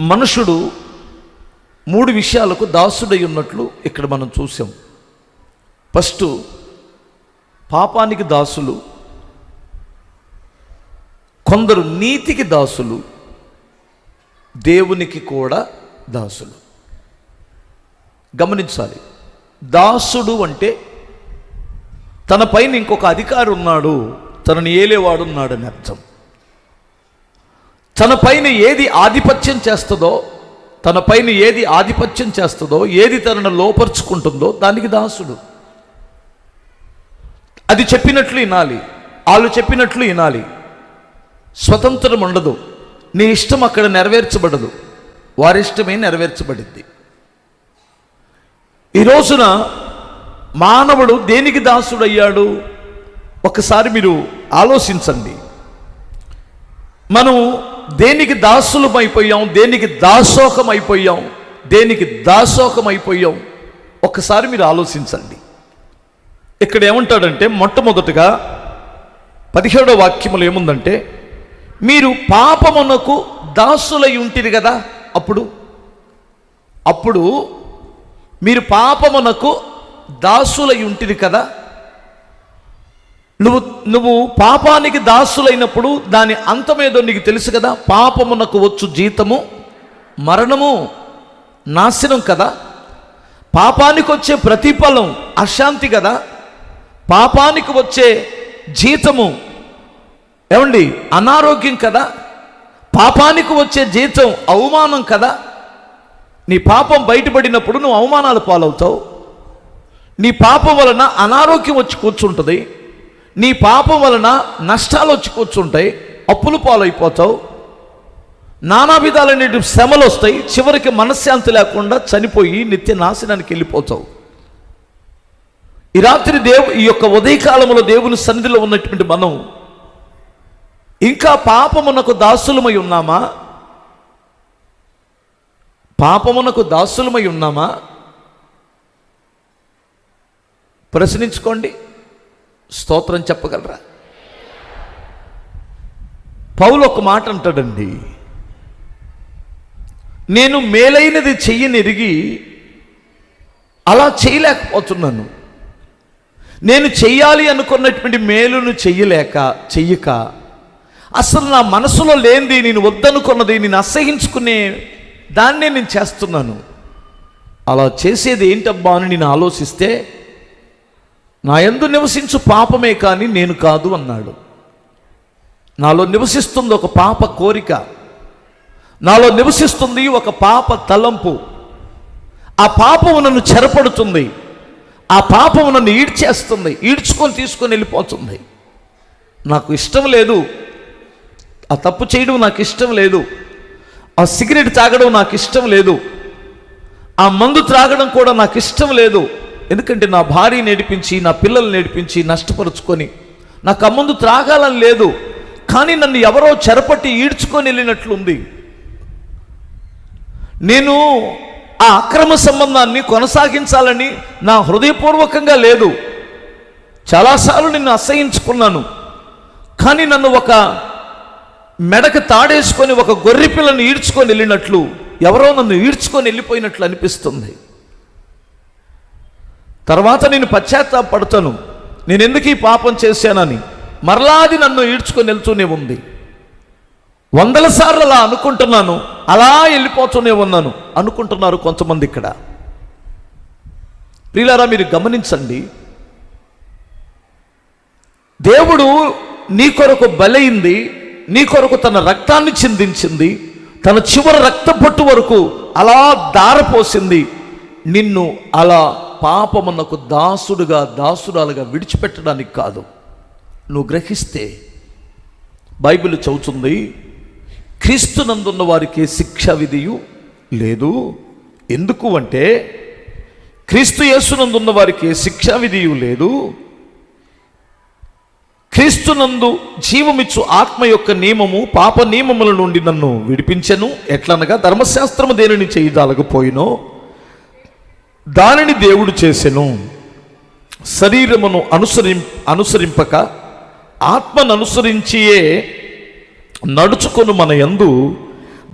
మనుషుడు మూడు విషయాలకు దాసుడై ఉన్నట్లు ఇక్కడ మనం చూసాం. ఫస్ట్ పాపానికి దాసులు కొందరు నీతికి దాసులు దేవునికి కూడా దాసులు. గమనించాలి దాసుడు అంటే తన పైన ఇంకొక అధికారి ఉన్నాడు తనని ఏలేవాడున్నాడని అర్థం. తన పైన ఏది ఆధిపత్యం చేస్తుందో తన పైన ఏది ఆధిపత్యం చేస్తుందో ఏది తనను లోపరుచుకుంటుందో దానికి దాసుడు. అది చెప్పినట్లు వినాలి. వాళ్ళు చెప్పినట్లు వినాలి. స్వతంత్రం ఉండదు. నీ ఇష్టం అక్కడ నెరవేర్చబడదు. వారిష్టమే నెరవేర్చబడింది ఈ రోజున మానవుడు దేనికి దాసుడయ్యాడు? ఒకసారి మీరు ఆలోచించండి. మనం దేనికి దాసులం అయిపోయాం దేనికి దాసోహం అయిపోయాం దేనికి దాసోహం అయిపోయాం ఒకసారి మీరు ఆలోచించండి. ఇక్కడ ఏమంటాడంటే మొట్టమొదటగా పదిహేడో వాక్యములు ఏముందంటే మీరు పాపమునకు దాసులై ఉంటుంది కదా అప్పుడు? అప్పుడు మీరు పాపమునకు దాసులై ఉంటుంది కదా? నువ్వు నువ్వు పాపానికి దాసులైనప్పుడు దాని అంతమేదో నీకు తెలుసు కదా. పాపమునకు వచ్చు జీతము మరణము నాశనం కదా. పాపానికి వచ్చే ప్రతిఫలం అశాంతి కదా. పాపానికి వచ్చే జీతము ఏమండి అనారోగ్యం కదా. పాపానికి వచ్చే జీతం అవమానం కదా. నీ పాపం బయటపడినప్పుడు నువ్వు అవమానాలు పాలవుతావు. నీ పాపం వలన అనారోగ్యం వచ్చి కూర్చుంటుంది. నీ పాపం వలన నష్టాలు వచ్చి కూర్చుంటాయి అప్పులు పాలైపోతావు. నానా విధాలైన శ్రమలు వస్తాయి చివరికి మనశ్శాంతి లేకుండా చనిపోయి నిత్య నాశనానికి వెళ్ళిపోతావు. ఈ రాత్రి దేవు ఈ యొక్క ఉదయకాలంలో దేవుని సన్నిధిలో ఉన్నటువంటి మనం ఇంకా పాపమునకు దాసులమై ఉన్నామా? పాపమునకు దాసులమై ఉన్నామా? ప్రశ్నించుకోండి. స్తోత్రం చెప్పగలరా? పౌలు ఒక మాట అంటాడండి. నేను మేలైనది చెయ్యనిరిగి అలా చేయలేకపోతున్నాను. నేను చెయ్యాలి అనుకున్నటువంటి మేలును చెయ్యలేక చెయ్యక అసలు నా మనసులో లేనిది నేను వద్దనుకున్నది నేను అసహించుకునే దాన్నే నేను చేస్తున్నాను. అలా చేసేది ఏంటబ్బా అని నేను ఆలోచిస్తే నా ఎందు నివసించు పాపమే కానీ నేను కాదు అన్నాడు. నాలో నివసిస్తుంది ఒక పాప కోరిక. నాలో నివసిస్తుంది ఒక పాప తలంపు. ఆ పాపము నన్ను చెరపడుతుంది. ఆ పాపము నన్ను ఈడ్చేస్తుంది. ఈడ్చుకొని తీసుకొని వెళ్ళిపోతుంది. నాకు ఇష్టం లేదు. ఆ తప్పు చేయడం నాకు ఇష్టం లేదు. ఆ సిగరెట్ తాగడం నాకు ఇష్టం లేదు. ఆ మందు త్రాగడం కూడా నాకు ఇష్టం లేదు. ఎందుకంటే నా భార్య నేర్పించి నా పిల్లలు నేర్పించి నష్టపరుచుకొని నాకు ఆ త్రాగాలని లేదు కానీ నన్ను ఎవరో చెరపట్టి ఈడ్చుకొని వెళ్ళినట్లుంది. నేను ఆ అక్రమ సంబంధాన్ని కొనసాగించాలని నా హృదయపూర్వకంగా లేదు. చాలాసార్లు నిన్ను అసహించుకున్నాను కానీ నన్ను ఒక మెడకు తాడేసుకొని ఒక గొర్రె పిల్లను ఈడ్చుకొని వెళ్ళినట్లు ఎవరో నన్ను ఈడ్చుకొని వెళ్ళిపోయినట్లు అనిపిస్తుంది. తర్వాత నేను పశ్చాత్తాపడతాను నేను ఎందుకు ఈ పాపం చేశానని? మరలాది నన్ను ఈడ్చుకొని వెళ్తూనే ఉంది. వందల సార్లు అలా అనుకుంటున్నాను. అలా వెళ్ళిపోతూనే ఉన్నాను. అనుకుంటున్నారు కొంతమంది ఇక్కడ. ప్రియులారా మీరు గమనించండి. దేవుడు నీ కొరకు బలైంది నీ కొరకు తన రక్తాన్ని చిందించింది తన చివరి రక్తపొట్టు వరకు అలా దారపోసింది నిన్ను అలా పాపమునకు దాసుడుగా దాసురాలుగా విడిచిపెట్టడానికి కాదు. నువ్వు గ్రహిస్తే బైబిల్ చదువుతుంది క్రీస్తునందున్న వారికి శిక్ష విధియు లేదు. ఎందుకు అంటే క్రీస్తు యేసునందున్న వారికి శిక్షా విధియు లేదు. క్రీస్తునందు జీవమిచ్చు ఆత్మ యొక్క నియమము పాప నియమముల నుండి నన్ను విడిపించెను. ఎట్లనగా ధర్మశాస్త్రము దేనిని చేయదాలకపోయినో దానిని దేవుడు చేసెను. శరీరమును అనుసరిం అనుసరింపక ఆత్మను అనుసరించియే నడుచుకొని మన యందు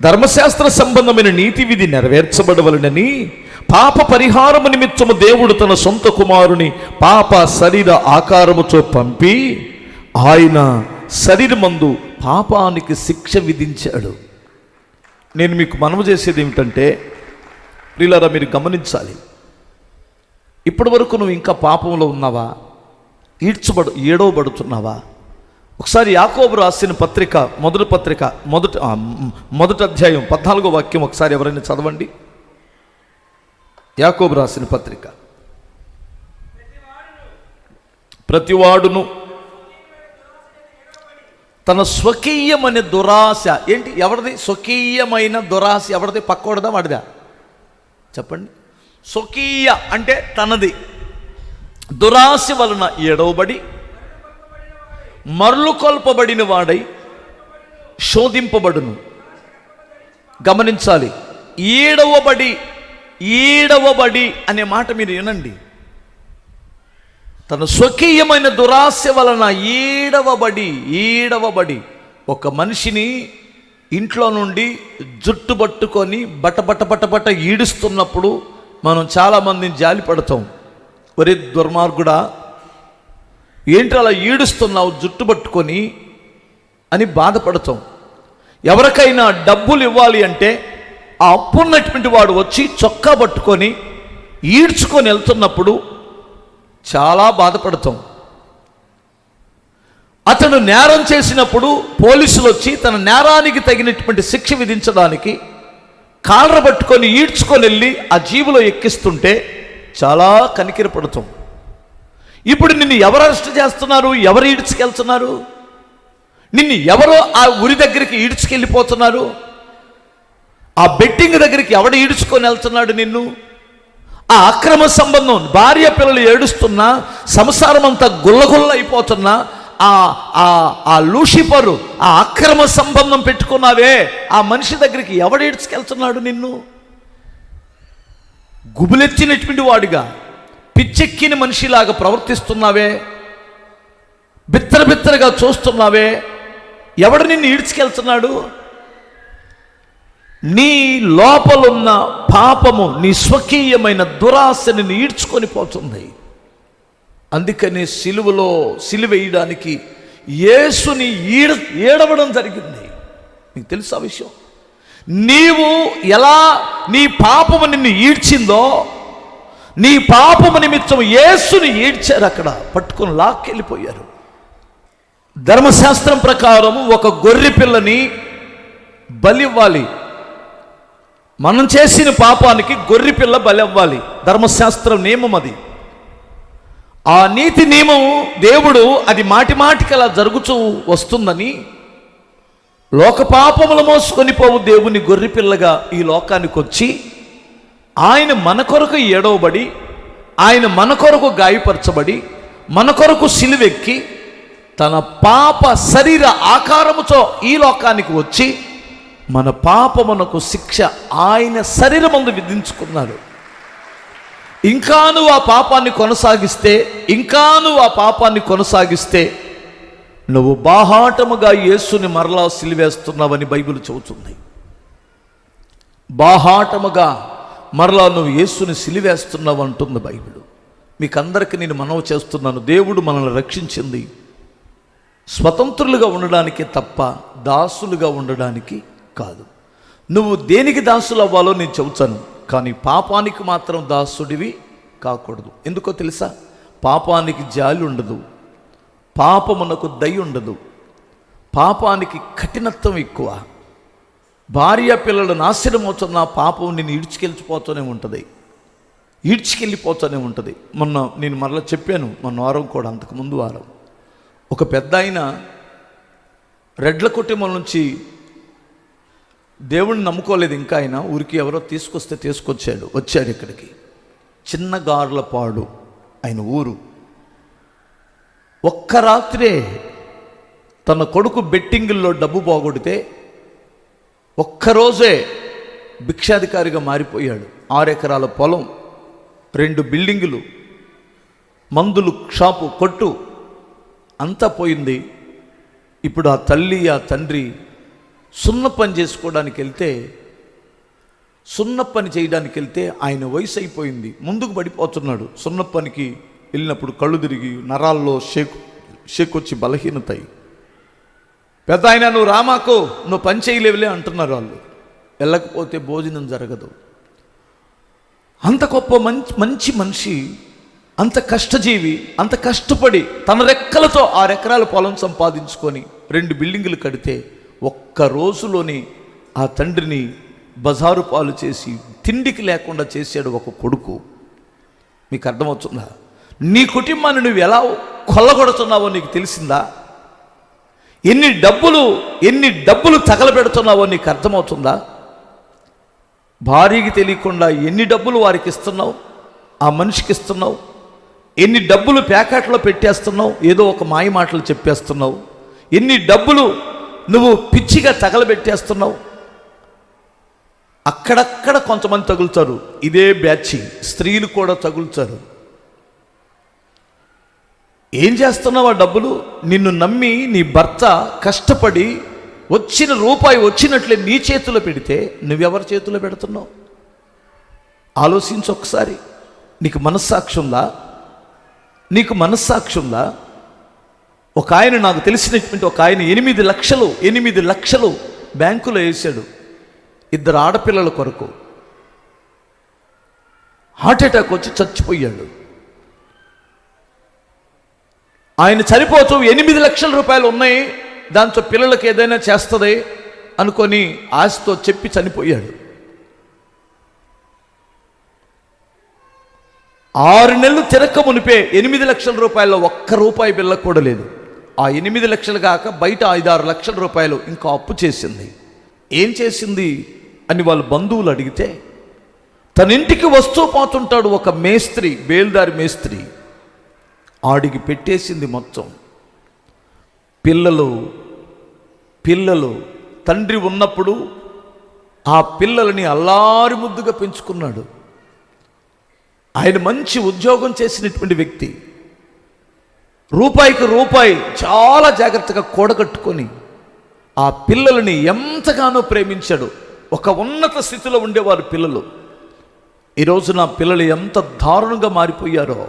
ధర్మశాస్త్ర సంబంధమైన నీతి విధి నెరవేర్చబడవలనని పాప పరిహారము నిమిత్తము దేవుడు తన సొంత కుమారుని పాప శరీర ఆకారముతో పంపి ఆయన శరీరమందు పాపానికి శిక్ష విధించాడు. నేను మీకు మనవి చేసేది ఏమిటంటే ప్రిలారా మీరు గమనించాలి. ఇప్పటి వరకు నువ్వు ఇంకా పాపంలో ఉన్నావా? ఈడ్చబడు ఏడవబడుతున్నావా? ఒకసారి యాకోబు రాసిన పత్రిక మొదటి పత్రిక మొదటి మొదటి అధ్యాయం పద్నాలుగో వాక్యం ఒకసారి ఎవరైనా చదవండి. యాకోబు రాసిన పత్రిక. ప్రతివాడును తన స్వకీయమైన దురాశ. ఏంటి? ఎవరిది? స్వకీయమైన దురాశ. ఎవరిది? పక్కోడదా? వాడిదా? చెప్పండి. స్వకీయ అంటే తనది. దురాశ వలన ఎడవబడి మరలు కొల్పబడిన వాడై శోధింపబడును. గమనించాలి ఈడవబడి ఈడవబడి అనే మాట మీరు వినండి. తన స్వకీయమైన దురాశ వలన ఈడవబడి ఈడవబడి ఒక మనిషిని ఇంట్లో నుండి జుట్టు పట్టుకొని బట బట బట బట ఈడుస్తున్నప్పుడు మనం చాలామందిని జాలి పడతాం. ఒరే దుర్మార్గుడా ఏంటి అలా ఈడుస్తున్నావు జుట్టు పట్టుకొని అని బాధపడతాం. ఎవరికైనా డబ్బులు ఇవ్వాలి అంటే ఆ అప్పున్నటువంటి వాడు వచ్చి చొక్కా పట్టుకొని ఈడ్చుకొని వెళ్తున్నప్పుడు చాలా బాధపడతాం. అతను నేరం చేసినప్పుడు పోలీసులు వచ్చి తన నేరానికి తగినటువంటి శిక్ష విధించడానికి కాళ్ళ పట్టుకొని ఈడ్చుకొని వెళ్ళి ఆ జీవులో ఎక్కిస్తుంటే చాలా కనికిరపడుతాం ఇప్పుడు నిన్ను ఎవరు అరెస్ట్ చేస్తున్నారు? ఎవరు ఈడ్చుకెళ్తున్నారు? నిన్ను ఎవరో ఆ ఉరి దగ్గరికి ఈడ్చుకెళ్ళిపోతున్నారు? ఆ బెట్టింగ్ దగ్గరికి ఎవడు ఈడ్చుకొని వెళ్తున్నాడు నిన్ను? ఆ అక్రమ సంబంధం భార్య పిల్లలు ఏడుస్తున్నా సంసారం అంతా గుల్లగుల్ల అయిపోతున్నా ఆ ఆ ఆ లూషిపరు ఆ అక్రమ సంబంధం పెట్టుకున్నావే. ఆ మనిషి దగ్గరికి ఎవడు ఈడ్చుకెళ్తున్నాడు నిన్ను? గుబులెచ్చినటువంటి వాడిగా పిచ్చెక్కిన మనిషిలాగా ప్రవర్తిస్తున్నావే. బిత్తర బిత్తరగా చూస్తున్నావే. ఎవడు నిన్ను ఈడ్చుకెళ్తున్నాడు నీ లోపలున్న పాపము నీ స్వకీయమైన దురాశని ఈడ్చుకొని పోతుంది. అందుకని సిలువలో సిలువేయడానికి యేసుని ఈడ ఏడవడం జరిగింది. నీకు తెలుసా విషయం? నీవు ఎలా నీ పాపము నిన్ను ఈడ్చిందో నీ పాపము నిమిత్తం యేసుని ఈడ్చారు అక్కడ. పట్టుకుని లాక్కెళ్ళిపోయారు. ధర్మశాస్త్రం ప్రకారం ఒక గొర్రె పిల్లని బలివ్వాలి. మనం చేసిన పాపానికి గొర్రె పిల్ల బలివ్వాలి. ధర్మశాస్త్రం నియమం అది. ఆ నీతి నియమం దేవుడు అది మాటి మాటికి అలా జరుగుతూ వస్తుందని లోక పాపములు మోసుకొని పోవు దేవుని గొర్రెపిల్లగా ఈ లోకానికి వచ్చి ఆయన మన కొరకు ఏడవబడి ఆయన మన కొరకు గాయపరచబడి మన కొరకు సిలువెక్కి తన పాప శరీర ఆకారముతో ఈ లోకానికి వచ్చి మన పాపమునకు శిక్ష ఆయన శరీరమందు విధించుకున్నాడు. ఇంకా నువ్వు ఆ పాపాన్ని కొనసాగిస్తే ఇంకా నువ్వు ఆ పాపాన్ని కొనసాగిస్తే నువ్వు బాహాటముగా యేసుని మరలా సిలివేస్తున్నావని బైబిల్ చెబుతుంది. బాహాటముగా మరలా నువ్వు యేసుని సిలివేస్తున్నావు అంటుంది బైబిల్. మీకు అందరికీ నేను మనవి చేస్తున్నాను దేవుడు మనల్ని రక్షించింది. స్వతంత్రులుగా ఉండడానికి తప్ప దాసులుగా ఉండడానికి కాదు. నువ్వు దేనికి దాసులు అవ్వాలో నేను చెబుతాను. కానీ పాపానికి మాత్రం దాసుడివి కాకూడదు. ఎందుకో తెలుసా? పాపానికి జాలి ఉండదు. పాపమునకు దయ ఉండదు. పాపానికి కఠినత్వం ఎక్కువ. భార్య పిల్లలు నాశనం పాపం నేను ఈడ్చుకెళ్ళిపోతూనే ఉంటుంది. ఈడ్చుకెళ్ళిపోతూనే ఉంటుంది. మొన్న నేను మరలా చెప్పాను మొన్న వారం కూడా అంతకుముందు వారం. ఒక పెద్ద ఆయన రెడ్ల కుటుంబం నుంచి దేవుణ్ణి నమ్ముకోలేదు ఇంకా ఆయన ఊరికి ఎవరో తీసుకొస్తే తీసుకొచ్చాడు వచ్చాడు ఇక్కడికి. చిన్న గార్లపాడు ఆయన ఊరు. ఒక్క రాత్రే తన కొడుకు బెట్టింగుల్లో డబ్బు పోగొడితే ఒక్కరోజే భిక్షాధికారిగా మారిపోయాడు. ఆరు ఎకరాల పొలం రెండు బిల్డింగులు మందులు షాపు కొట్టు అంతా పోయింది. ఇప్పుడు ఆ తల్లి ఆ తండ్రి సున్న పని చేసుకోవడానికి వెళ్తే సున్న పని చేయడానికి వెళ్తే ఆయన వయసు అయిపోయింది. ముందుకు పడిపోతున్నాడు. సున్న పనికి వెళ్ళినప్పుడు కళ్ళు తిరిగి నరాల్లో షేక్ షేక్ వచ్చి బలహీనత పెద్ద ఆయన నువ్వు రామాకు నువ్వు పని చేయలేవులే అంటున్నారు వాళ్ళు. వెళ్ళకపోతే భోజనం జరగదు. అంత గొప్ప మంచి మంచి మనిషి అంత కష్టజీవి అంత కష్టపడి తన రెక్కలతో ఆరెకరాల పొలం సంపాదించుకొని రెండు బిల్డింగులు కడితే ఒక్క రోజులోని ఆ తండ్రిని బజారు పాలు చేసి తిండికి లేకుండా చేశాడు ఒక కొడుకు. మీకు అర్థమవుతుందా? నీ కుటుంబాన్ని నువ్వు ఎలా కొల్లగొడుతున్నావో నీకు తెలిసిందా? ఎన్ని డబ్బులు ఎన్ని డబ్బులు తగలబెడుతున్నావో నీకు అర్థమవుతుందా? భార్యకి తెలియకుండా ఎన్ని డబ్బులు వారికి ఇస్తున్నావు? ఆ మనిషికి ఇస్తున్నావు? ఎన్ని డబ్బులు ప్యాకెట్లో పెట్టేస్తున్నావు? ఏదో ఒక మాయ మాటలు చెప్పేస్తున్నావు? ఎన్ని డబ్బులు నువ్వు పిచ్చిగా తగలబెట్టేస్తున్నావు. అక్కడక్కడ కొంతమంది తగులుతారు. ఇదే బ్యాచ్ స్త్రీలు కూడా తగులుతారు. ఏం చేస్తున్నావు ఆ డబ్బులు? నిన్ను నమ్మి నీ భర్త కష్టపడి వచ్చిన రూపాయి వచ్చినట్లే నీ చేతిలో పెడితే నువ్వెవరి చేతిలో పెడుతున్నావు? ఆలోచించు ఒకసారి. నీకు మనస్సాక్షి ఉందా నీకు మనస్సాక్షి ఉందా ఒక ఆయన నాకు తెలిసినటువంటి ఒక ఆయన ఎనిమిది లక్షలు ఎనిమిది లక్షలు బ్యాంకులో వేశాడు ఇద్దరు ఆడపిల్లల కొరకు. హార్ట్ అటాక్ వచ్చి చచ్చిపోయాడు. ఆయన చనిపోతూ ఎనిమిది లక్షల రూపాయలు ఉన్నాయి దాంతో పిల్లలకి ఏదైనా చేస్తుంది అనుకొని ఆశతో చెప్పి చనిపోయాడు. ఆరు నెలలు తిరక్క మునిపే ఎనిమిది లక్షల రూపాయల్లో ఒక్క రూపాయి బిల్ల కూడా లేదు. ఆ ఎనిమిది లక్షలు కాక బయట ఐదారు లక్షల రూపాయలు ఇంకా అప్పు చేసింది. ఏం చేసింది? అని వాళ్ళ బంధువులు అడిగితే తన ఇంటికి వస్తూ పోతుంటాడు ఒక మేస్త్రి బేల్దారి మేస్త్రి. ఆడికి పెట్టేసింది మొత్తం. పిల్లలు పిల్లలు తండ్రి ఉన్నప్పుడు ఆ పిల్లలని అల్లారి ముద్దుగా పెంచుకున్నాడు. ఆయన మంచి ఉద్యోగం చేసినటువంటి వ్యక్తి. రూపాయికి రూపాయి చాలా జాగ్రత్తగా కూడగట్టుకొని ఆ పిల్లలని ఎంతగానో ప్రేమించాడు. ఒక ఉన్నత స్థితిలో ఉండేవారు పిల్లలు. ఈరోజు నా పిల్లలు ఎంత దారుణంగా మారిపోయారో.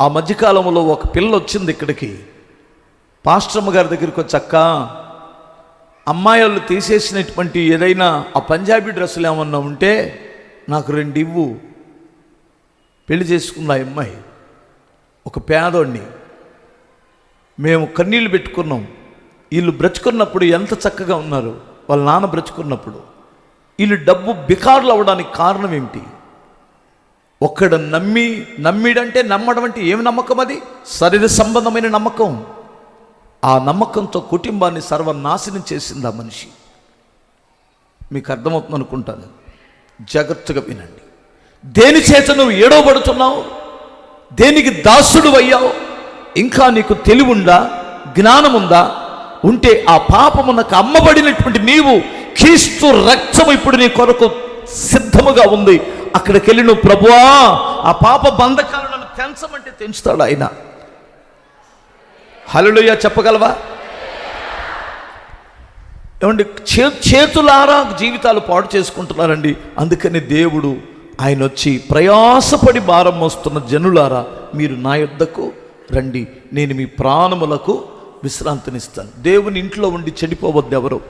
ఆ మధ్యకాలంలో ఒక పిల్ల వచ్చింది ఇక్కడికి. పాస్టర్మ్మ గారి దగ్గరికి వచ్చాక అమ్మాయిలు అమ్మాయి వాళ్ళు తీసేసినటువంటి ఏదైనా ఆ పంజాబీ డ్రెస్సులు ఏమన్నా ఉంటే నాకు రెండు ఇవ్వు. పెళ్ళి చేసుకుంది ఆ అమ్మాయి. ఒక పేదోడిని మేము కన్నీళ్ళు పెట్టుకున్నాం. వీళ్ళు బ్రతుకున్నప్పుడు ఎంత చక్కగా ఉన్నారు. వాళ్ళ నాన్న బ్రతుకున్నప్పుడు. వీళ్ళు డబ్బు బికార్లు అవ్వడానికి కారణం ఏమిటి? ఒక్కడ నమ్మి నమ్మిడంటే నమ్మడం అంటే ఏమి నమ్మకం అది? శరీర సంబంధమైన నమ్మకం. ఆ నమ్మకంతో కుటుంబాన్ని సర్వనాశనం చేసింది ఆ మనిషి. మీకు అర్థమవుతుంది అనుకుంటాను జాగ్రత్తగా వినండి. దేని చేత నువ్వు ఏడవబడుతున్నావు? దేనికి దాసుడు అయ్యావు? ఇంకా నీకు తెలివుందా? జ్ఞానముందా? ఉంటే ఆ పాపమునకు అమ్మబడినటువంటి నీవు క్రీస్తు రక్తము ఇప్పుడు నీ కొరకు సిద్ధముగా ఉంది. అక్కడికి వెళ్ళి నువ్వు ప్రభువా ఆ పాప బంధకాలు నన్ను తెంచమంటే తెంచుతాడు ఆయన. హలులుయ చెప్పగలవా? ఏమండి చే చేతులారా జీవితాలు పాడు చేసుకుంటున్నారండి. అందుకని దేవుడు ఆయన వచ్చి ప్రయాసపడి భారం మోస్తున్న జనులారా మీరు నా యొద్దకు రండి. నేను మీ ప్రాణములకు విశ్రాంతినిస్తాను. దేవుని ఇంట్లో ఉండి చెడిపోవద్దు ఎవరు